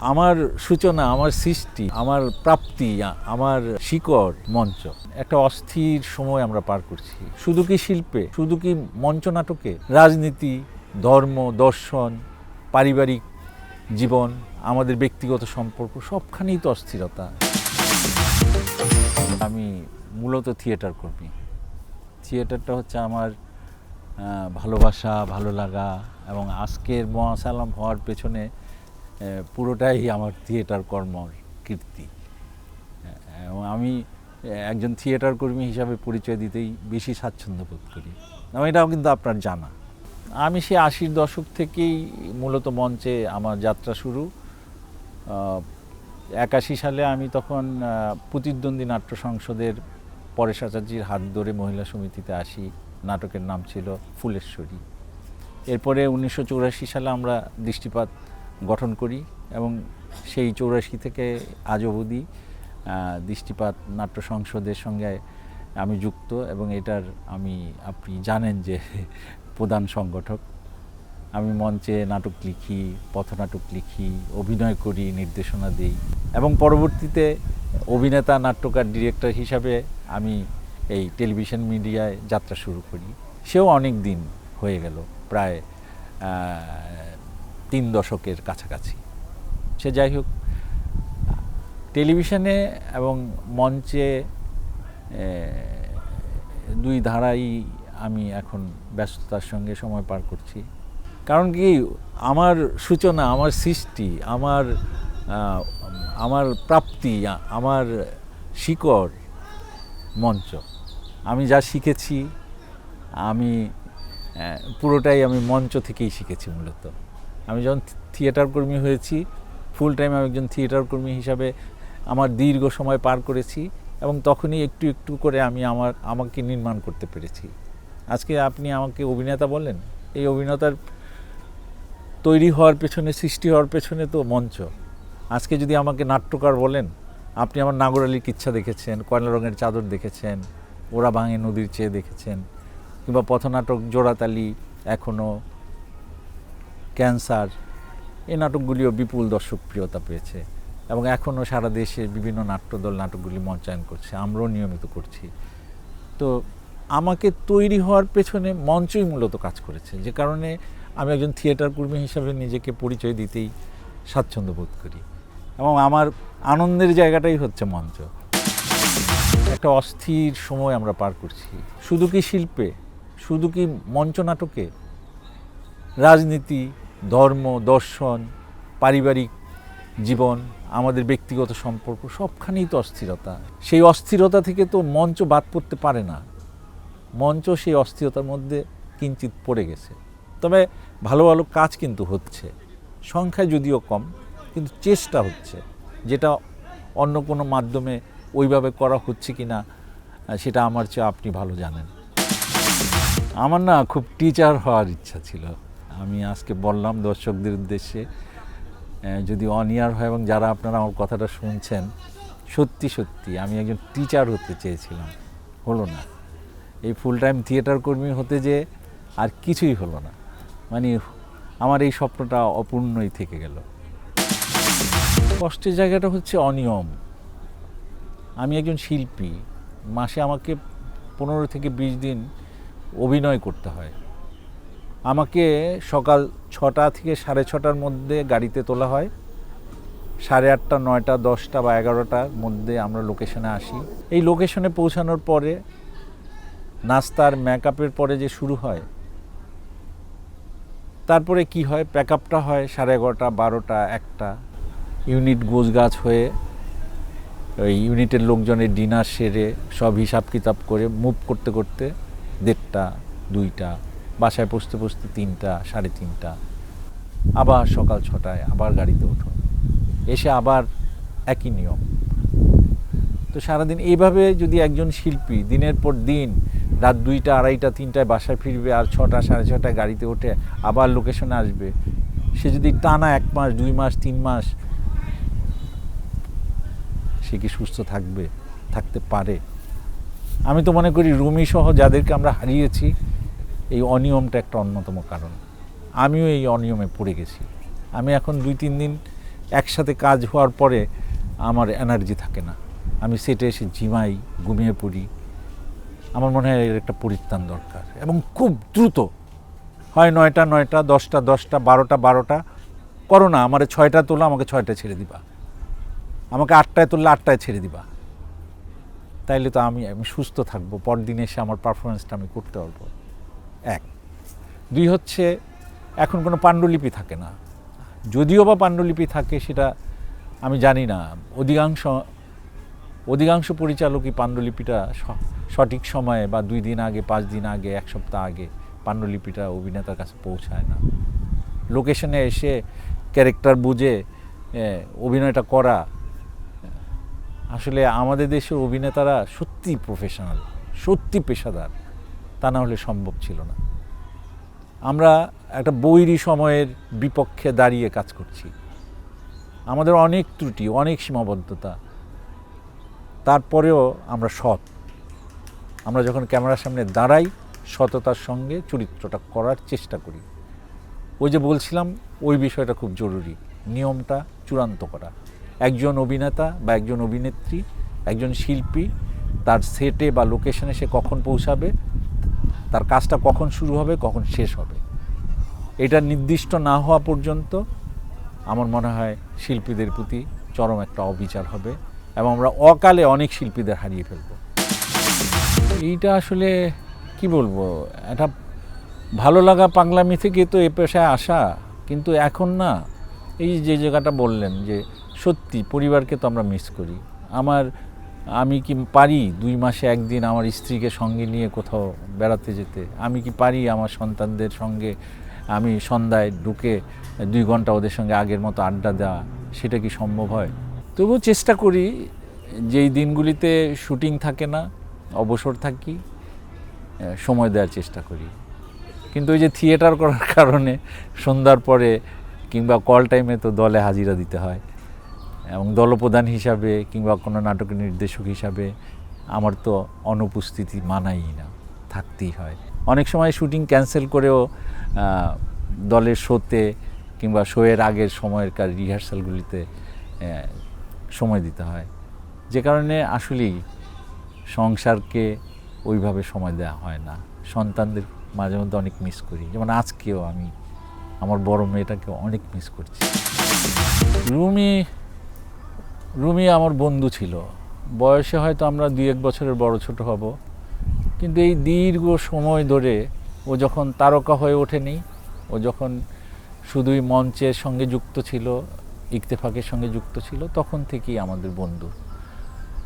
আমার সূচনা, আমার সৃষ্টি, আমার প্রাপ্তি, আমার শিকড় মঞ্চ। একটা অস্থির সময় আমরা পার করছি। শুধু কি শিল্পে, শুধু কি মঞ্চ নাটকে? রাজনীতি, ধর্ম, দর্শন, পারিবারিক জীবন, আমাদের ব্যক্তিগত সম্পর্ক, সবখানেই তো অস্থিরতা। আমি মূলত থিয়েটার কর্মী। থিয়েটারটা হচ্ছে আমার ভালোবাসা, ভালো লাগা এবং আজকের মহাসালাম হওয়ার পেছনে পুরোটাই আমার থিয়েটার কর্মর কীর্তি। এবং আমি একজন থিয়েটার কর্মী হিসাবে পরিচয় দিতেই বেশি স্বাচ্ছন্দ্য বোধ করি। এবং এটাও কিন্তু আপনার জানা। আমি সে আশির দশক থেকেই মূলত মঞ্চে আমার যাত্রা শুরু। একাশি সালে আমি তখন প্রতিদ্বন্দ্বী নাট্য সংসদের পরেশ আচার্যির হাত ধরে মহিলা সমিতিতে আসি। নাটকের নাম ছিল ফুলেশ্বরী। এরপরে উনিশশো সালে আমরা দৃষ্টিপাত গঠন করি এবং সেই চৌরাশি থেকে আজ অবধি দৃষ্টিপাত নাট্য সংসদের সঙ্গে আমি যুক্ত এবং এটার আমি, আপনি জানেন যে প্রধান সংগঠক। আমি মঞ্চে নাটক লিখি, পথনাটক লিখি, অভিনয় করি, নির্দেশনা দিই এবং পরবর্তীতে অভিনেতা, নাট্যকার, ডিরেক্টর হিসাবে আমি এই টেলিভিশন মিডিয়ায় যাত্রা শুরু করি। সেও অনেক দিন হয়ে গেল, প্রায় তিন দশকের কাছাকাছি। সে যাই হোক, টেলিভিশনে এবং মঞ্চে দুই ধারাই আমি এখন ব্যস্ততার সঙ্গে সময় পার করছি। কারণ কি, আমার সূচনা, আমার সৃষ্টি, আমার আমার প্রাপ্তি আমার শিকড় মঞ্চ। আমি যা শিখেছি, আমি পুরোটাই আমি মঞ্চ থেকেই শিখেছি মূলত। আমি যখন থিয়েটার কর্মী হয়েছি ফুল টাইম আমি একজন থিয়েটার কর্মী হিসাবে আমার দীর্ঘ সময় পার করেছি এবং তখনই একটু একটু করে আমি আমার, আমাকে নির্মাণ করতে পেরেছি। আজকে আপনি আমাকে অভিনেতা বলেন এই অভিনেতার তৈরি হওয়ার পেছনে, সৃষ্টি হওয়ার পেছনে তো মঞ্চ। আজকে যদি আমাকে নাট্যকার বলেন, আপনি আমার নাগরালির কিচ্ছা দেখেছেন, কয়লা রঙের চাদর দেখেছেন ওরা ভাঙে নদীর চেয়ে দেখেছেন, কিংবা পথনাটক জোড়াতালি এখনও ক্যান্সার, এই নাটকগুলিও বিপুল দর্শকপ্রিয়তা পেয়েছে এবং এখনও সারা দেশে বিভিন্ন নাট্যদল নাটকগুলি মঞ্চায়ন করছে, আমরাও নিয়মিত করছি। তো আমাকে তৈরি হওয়ার পেছনে মঞ্চই মূলত কাজ করেছে, যে কারণে আমি একজন থিয়েটার কর্মী হিসাবে নিজেকে পরিচয় দিতেই স্বাচ্ছন্দ্য বোধ করি এবং আমার আনন্দের জায়গাটাই হচ্ছে মঞ্চ। একটা অস্থির সময় আমরা পার করছি। শুধু কি শিল্পে? শুধু কি মঞ্চ নাটকে? রাজনীতি ধর্ম, দর্শন, পারিবারিক জীবন, আমাদের ব্যক্তিগত সম্পর্ক, সবখানেই তো অস্থিরতা। সেই অস্থিরতা থেকে তো মঞ্চ বাদ পড়তে পারে না। মঞ্চ সেই অস্থিরতার মধ্যে কিঞ্চিত পড়ে গেছে। তবে ভালো ভালো কাজ কিন্তু হচ্ছে। সংখ্যায় যদিও কম, কিন্তু চেষ্টা হচ্ছে। যেটা অন্য কোনো মাধ্যমে ওইভাবে করা হচ্ছে কি না সেটা আমার চেয়ে আপনি ভালো জানেন। আমার না খুব টিচার হওয়ার ইচ্ছা ছিল। আমি আজকে বললাম দর্শকদের উদ্দেশ্যে যদি অনিয়ার হয় এবং যারা আপনারা আমার কথাটা শুনছেন, সত্যি সত্যি আমি একজন টিচার হতে চেয়েছিলাম, হলো না। এই ফুল টাইম থিয়েটার কর্মী হতে যে আর কিছুই হলো না। মানে আমার এই স্বপ্নটা অপূর্ণই থেকে গেল। কষ্টের জায়গাটা হচ্ছে অনিয়ম। আমি একজন শিল্পী, মাসে আমাকে পনেরো থেকে বিশ দিন অভিনয় করতে হয়। আমাকে সকাল ছটা থেকে সাড়ে ছটার মধ্যে গাড়িতে তোলা হয়। সাড়ে আটটা, নয়টা, দশটা বা এগারোটার মধ্যে আমরা লোকেশনে আসি। এই লোকেশনে পৌঁছানোর পরে নাস্তার মেকআপের পরে যে শুরু হয়, তারপরে কি হয়? প্যাক আপটা হয় সাড়ে এগারোটা, বারোটা, একটা। ইউনিট গোছগাছ হয়ে ওই ইউনিটের লোকজনের ডিনার সেরে সব হিসাব কিতাব করে মুভ করতে করতে দেড়টা, দুইটা বাসায় পৌঁছতে পৌঁছতে তিনটা, সাড়ে তিনটা, আবার সকাল ছটায় আবার গাড়িতে উঠো এসে আবার একই নিয়ম। তো সারাদিন এইভাবে যদি একজন শিল্পী দিনের পর দিন রাত দুইটা, আড়াইটা, তিনটায় বাসায় ফিরবে আর ছটা, সাড়ে ছটায় গাড়িতে ওঠে আবার লোকেশনে আসবে, সে যদি টানা এক মাস, দুই মাস, তিন মাস সে কি সুস্থ থাকবে, থাকতে পারে? আমি তো মনে করি রুমি সহ যাদেরকে আমরা হারিয়েছি এই অনিয়মটা একটা অন্যতম কারণ। আমিও এই অনিয়মে পড়ে গেছি। আমি এখন দুই, তিন দিন একসাথে কাজ হওয়ার পরে আমার এনার্জি থাকে না। আমি সেটে এসে জিমাই, ঘুমিয়ে পড়ি। আমার মনে হয় এর একটা পরিত্রাণ দরকার এবং খুব দ্রুত। হয় নয়টা নয়টা, দশটা দশটা, বারোটা বারোটা। করো না, আমার ছয়টা তোলা, আমাকে ছয়টা ছেড়ে দিবা। আমাকে আটটায় তুললে আটটায় ছেড়ে দিবা। তাইলে তো আমি আমি সুস্থ থাকব। পরদিন এসে আমার পারফরমেন্সটা আমি করতে পারব। এক। দুই হচ্ছে, এখন কোনো পাণ্ডুলিপি থাকে না। যদিও বা পাণ্ডুলিপি থাকে, সেটা আমি জানি না। অধিকাংশ অধিকাংশ পরিচালকই পাণ্ডুলিপিটা সঠিক সময়ে বা দুই দিন আগে, পাঁচ দিন আগে, এক সপ্তাহ আগে পাণ্ডুলিপিটা অভিনেতার কাছে পৌঁছায় না। লোকেশনে এসে ক্যারেক্টার বুঝে অভিনয়টা করা, আসলে আমাদের দেশের অভিনেতারা সত্যি প্রফেশনাল সত্যি পেশাদার। তা না হলে সম্ভব ছিল না। আমরা একটা বৈরী সময়ের বিপক্ষে দাঁড়িয়ে কাজ করছি। আমাদের অনেক ত্রুটি, অনেক সীমাবদ্ধতা। তারপরেও আমরা সৎ। আমরা যখন ক্যামেরার সামনে দাঁড়াই, সততার সঙ্গে চরিত্রটা করার চেষ্টা করি। ওই যে বলছিলাম, ওই বিষয়টা খুব জরুরি। নিয়মটা চূড়ান্ত করা। একজন অভিনেতা বা একজন অভিনেত্রী, একজন শিল্পী, তার সেটে বা লোকেশনে সে কখন পৌঁছাবে তার কাজটা কখন শুরু হবে, কখন শেষ হবে। এটা নির্দিষ্ট না হওয়া পর্যন্ত আমার মনে হয় শিল্পীদের প্রতি চরম একটা অবিচার হবে এবং আমরা অকালে অনেক শিল্পীদের হারিয়ে ফেলব। এইটা আসলে কি বলব? একটা ভালো লাগা পাগলামি থেকে তো এ পেশায় আসা, কিন্তু এখন না, এই যে জায়গাটা বললেন যে সত্যি পরিবারকে তো আমরা মিস করি। আমার আমি কি পারি দুই মাসে একদিন আমার স্ত্রীকে সঙ্গে নিয়ে কোথাও বেড়াতে যেতে? আমি কি পারি আমার সন্তানদের সঙ্গে আমি সন্ধ্যায় ঢুকে দুই ঘণ্টা ওদের সঙ্গে আগের মতো আড্ডা দেওয়া, সেটা কি সম্ভব হয়? তবুও চেষ্টা করি, যেই দিনগুলিতে শুটিং থাকে না, অবসর থাকি সময় দেওয়ার চেষ্টা করি। কিন্তু ওই যে থিয়েটার করার কারণে সন্ধ্যার পরে কিংবা কল টাইমে তো দলে হাজিরা দিতে হয়। এবং দলপ্রধান হিসাবে কিংবা কোনো নাটকের নির্দেশক হিসাবে আমার তো অনুপস্থিতি মানাই না, থাকতেই হয়। অনেক সময় শুটিং ক্যান্সেল করেও দলের শোতে কিংবা শোয়ের আগের সময়ের কার রিহার্সালগুলিতে সময় দিতে হয়। যে কারণে আসলেই সংসারকে ওইভাবে সময় দেওয়া হয় না। সন্তানদের মাঝে মধ্যে অনেক মিস করি। যেমন আজকেও আমি আমার বড় মেয়েটাকে অনেক মিস করছি। রুমি রুমি আমার বন্ধু ছিল। বয়সে হয়তো আমরা দুই এক বছরের বড় ছোট হব। কিন্তু এই দীর্ঘ সময় ধরে ও যখন তারকা হয়ে ওঠেনি, ও যখন শুধুই মঞ্চের সঙ্গে যুক্ত ছিল ইকতেফাকের সঙ্গে যুক্ত ছিল, তখন থেকেই আমাদের বন্ধু।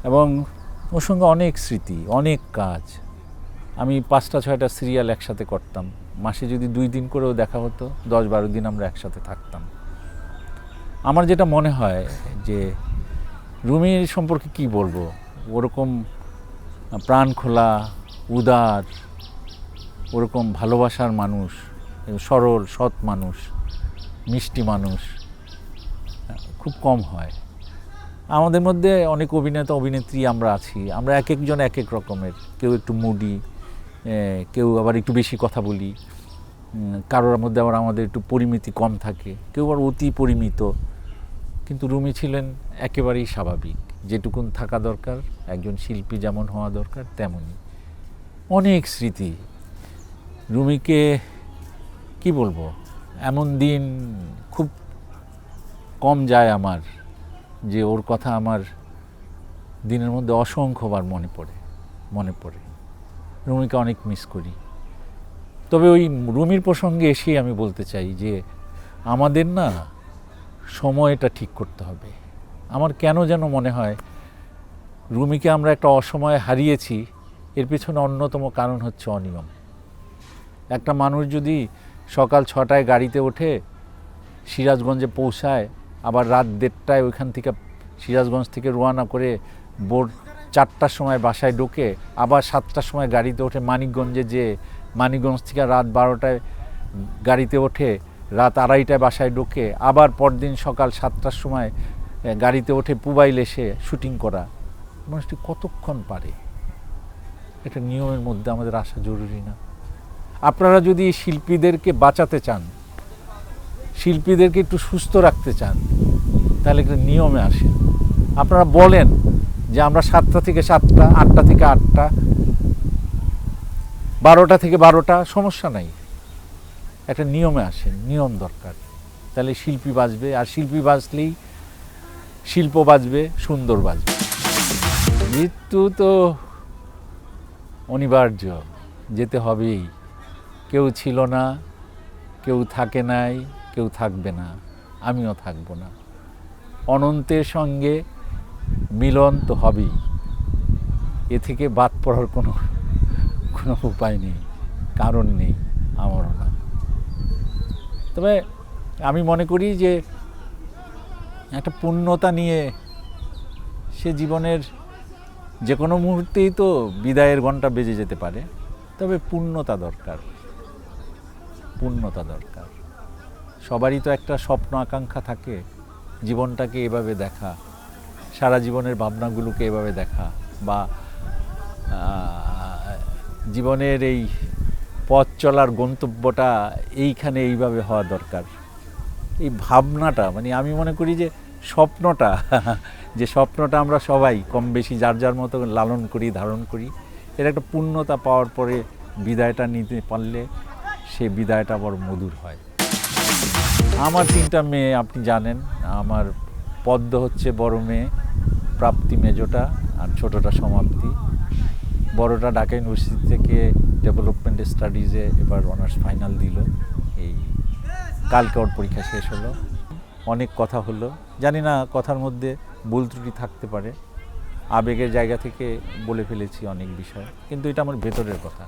এবং ওর সঙ্গে অনেক স্মৃতি, অনেক কাজ। আমি পাঁচটা, ছয়টা সিরিয়াল একসাথে করতাম। মাসে যদি দুই দিন করেও দেখা হতো দশ বারো দিন আমরা একসাথে থাকতাম। আমার যেটা মনে হয় যে রুমির সম্পর্কে কি বলব? ওরকম প্রাণ খোলা, উদার, ওরকম ভালোবাসার মানুষ, সরল, সৎ মানুষ, মিষ্টি মানুষ, খুব কম হয়। আমাদের মধ্যে অনেক অভিনেতা, অভিনেত্রী আমরা আছি। আমরা এক একজন এক এক রকমের। কেউ একটু মুডি কেউ আবার একটু বেশি কথা বলি। কারোর মধ্যে আবার আমাদের একটু পরিমিতি কম থাকে। কেউ আবার অতি পরিমিত। কিন্তু রুমি ছিলেন একেবারেই স্বাভাবিক। যেটুকুন থাকা দরকার, একজন শিল্পী যেমন হওয়া দরকার, তেমনই। অনেক স্মৃতি। রুমিকে, কি বলব, এমন দিন খুব কম যায় আমার, যে ওর কথা আমার দিনের মধ্যে অসংখ্যবার মনে পড়ে মনে পড়ে। রুমিকে অনেক মিস করি। তবে ওই রুমির প্রসঙ্গে এসেই আমি বলতে চাই যে, আমাদের না সময়টা ঠিক করতে হবে। আমার কেন যেন মনে হয়, রুমিকে আমরা একটা অসময়ে হারিয়েছি, এর পেছনে অন্যতম কারণ হচ্ছে অনিয়ম। একটা মানুষ যদি সকাল ছটায় গাড়িতে ওঠে, সিরাজগঞ্জে পৌঁছায়, আবার রাত দেড়টায় ওইখান থেকে সিরাজগঞ্জ থেকে রোয়ানা করে ভোর চারটার সময় বাসায় ঢোকে, আবার সাতটার সময় গাড়িতে ওঠে মানিকগঞ্জে যে মানিকগঞ্জ থেকে রাত বারোটায় গাড়িতে ওঠে রাত আড়াইটায় বাসায় ঢোকে আবার পরদিন সকাল সাতটার সময় গাড়িতে ওঠে পুবাইল এসে শুটিং করা। মানুষটি কতক্ষণ পারে? এটা নিয়মের মধ্যে আমাদের আসা জরুরি না। আপনারা যদি শিল্পীদেরকে বাঁচাতে চান, শিল্পীদেরকে একটু সুস্থ রাখতে চান, তাহলে একটা নিয়মে আসে। আপনারা বলেন যে আমরা সাতটা থেকে সাতটা, আটটা থেকে আটটা, বারোটা থেকে বারোটা, সমস্যা নাই। একটা নিয়মে আসে, নিয়ম দরকার। তাহলে শিল্পী বাজবে, আর শিল্পী বাজলেই শিল্প বাজবে, সুন্দর বাজবে। মৃত্যু তো অনিবার্য, যেতে হবেই। কেউ ছিল না, কেউ থাকে নাই, কেউ থাকবে না, আমিও থাকব না। অনন্তের সঙ্গে মিলন তো হবেই। এ থেকে বাদ পড়ার কোনো কোনো উপায় নেই, কারণ নেই, আমারও না। তবে আমি মনে করি যে একটা পূর্ণতা নিয়ে সে জীবনের যে কোনো মুহূর্তেই তো বিদায়ের ঘণ্টা বেজে যেতে পারে, তবে পূর্ণতা দরকার। পূর্ণতা দরকার। সবারই তো একটা স্বপ্ন, আকাঙ্ক্ষা থাকে, জীবনটাকে এভাবে দেখা, সারা জীবনের ভাবনাগুলোকে এভাবে দেখা বা জীবনের এই পথ চলার গন্তব্যটা এইখানে এইভাবে হওয়া দরকার। এই ভাবনাটা মানে আমি মনে করি যে স্বপ্নটা যে স্বপ্নটা আমরা সবাই কম বেশি যার যার মতো লালন করি, ধারণ করি, এর একটা পূর্ণতা পাওয়ার পরে বিদায়টা নিতে পারলে সে বিদায়টা বড় মধুর হয়। আমার তিনটা মেয়ে, আপনি জানেন, আমার পদ্ম হচ্ছে বড় মেয়ে, প্রাপ্তি মেজোটা আর ছোটটা সমাপ্তি। বড়টা ঢাকা ইউনিভার্সিটি থেকে ডেভেলপমেন্ট স্টাডিজে এবার অনার্স ফাইনাল দিল। এই কালকে ওর পরীক্ষা শেষ হলো। অনেক কথা হলো। জানি না কথার মধ্যে ভুল ত্রুটি থাকতে পারে। আবেগের জায়গা থেকে বলে ফেলেছি অনেক বিষয়, কিন্তু এটা আমার ভেতরের কথা।